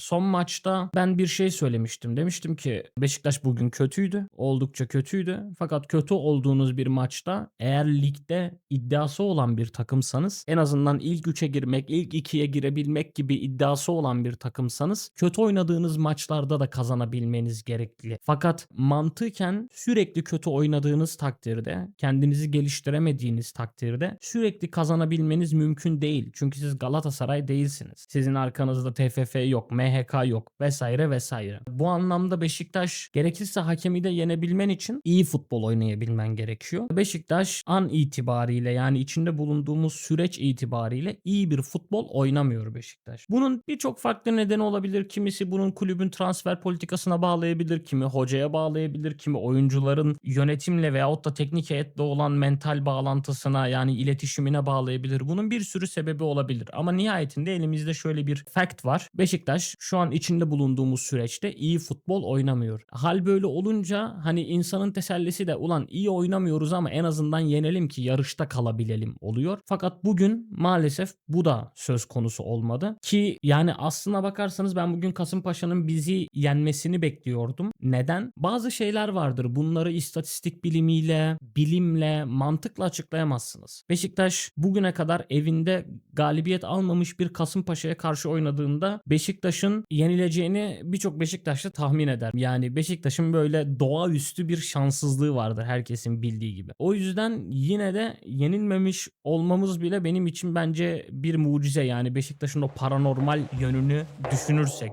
son maçta ben bir şey söylemiştim. Demiştim ki Beşiktaş bugün kötüydü. Oldukça kötüydü. Fakat kötü olduğunuz bir maçta eğer ligde iddiası olan bir takımsanız en azından ilk 3'e girmek, ilk 2'ye girebilmek gibi iddiası olan bir takımsanız kötü oynadığınız maçlarda da kazanabilmeniz gerekli. Fakat mantıken sürekli kötü oynadığınız takdirde, kendinizi geliştiremediğiniz takdirde sürekli kazanabilmeniz mümkün değil. Çünkü siz Galatasaray değilsiniz. Sizin arkanızda TFF yok, MHK yok vesaire vesaire. Bu anlamda Beşiktaş gerekirse hakemi de yenebilmen için iyi futbol oynayabilmen gerekiyor. Beşiktaş an itibariyle yani içinde bulunduğumuz süreç itibariyle iyi bir futbol oynamıyor Beşiktaş. Bunun birçok farklı nedeni olabilir. Kimisi bunun kulübün transfer politikasına bağlayabilir, kimi hocaya bağlayabilir, kimi oyuncuların yönetimle veyahut da teknik heyetle olan mental bağlantısına yani iletişimine bağlayabilir. Bunun bir sürü sebebi olabilir. Ama nihayetinde elimizde şöyle bir fact var. Beşiktaş şu an içinde bulunduğumuz süreçte iyi futbol oynamıyor. Hal böyle olunca hani insanın tesellisi de ulan iyi oynamıyoruz ama en azından yenelim ki yarışta kalabilelim oluyor. Fakat bugün maalesef bu da söz konusu olmadı. Ki yani aslına bakarsanız ben bugün Kasımpaşa'nın bizi yenmesini bekliyordum. Neden? Bazı şeyler vardır. Bunları istatistik bilimiyle, bilimle, mantıkla açıklayamazsınız. Beşiktaş bugüne kadar evinde galibiyet almamış bir Kasımpaşa'ya karşı oynadığında Beşiktaş'ın yenileceğini birçok Beşiktaşlı tahmin eder. Yani Beşiktaş'ın böyle doğaüstü bir şanssızlığı vardır herkesin bildiği gibi. O yüzden yine de yenilmemiş olmamız bile benim için bence bir mucize yani Beşiktaş'ın o paranormal yönünü düşünürsek.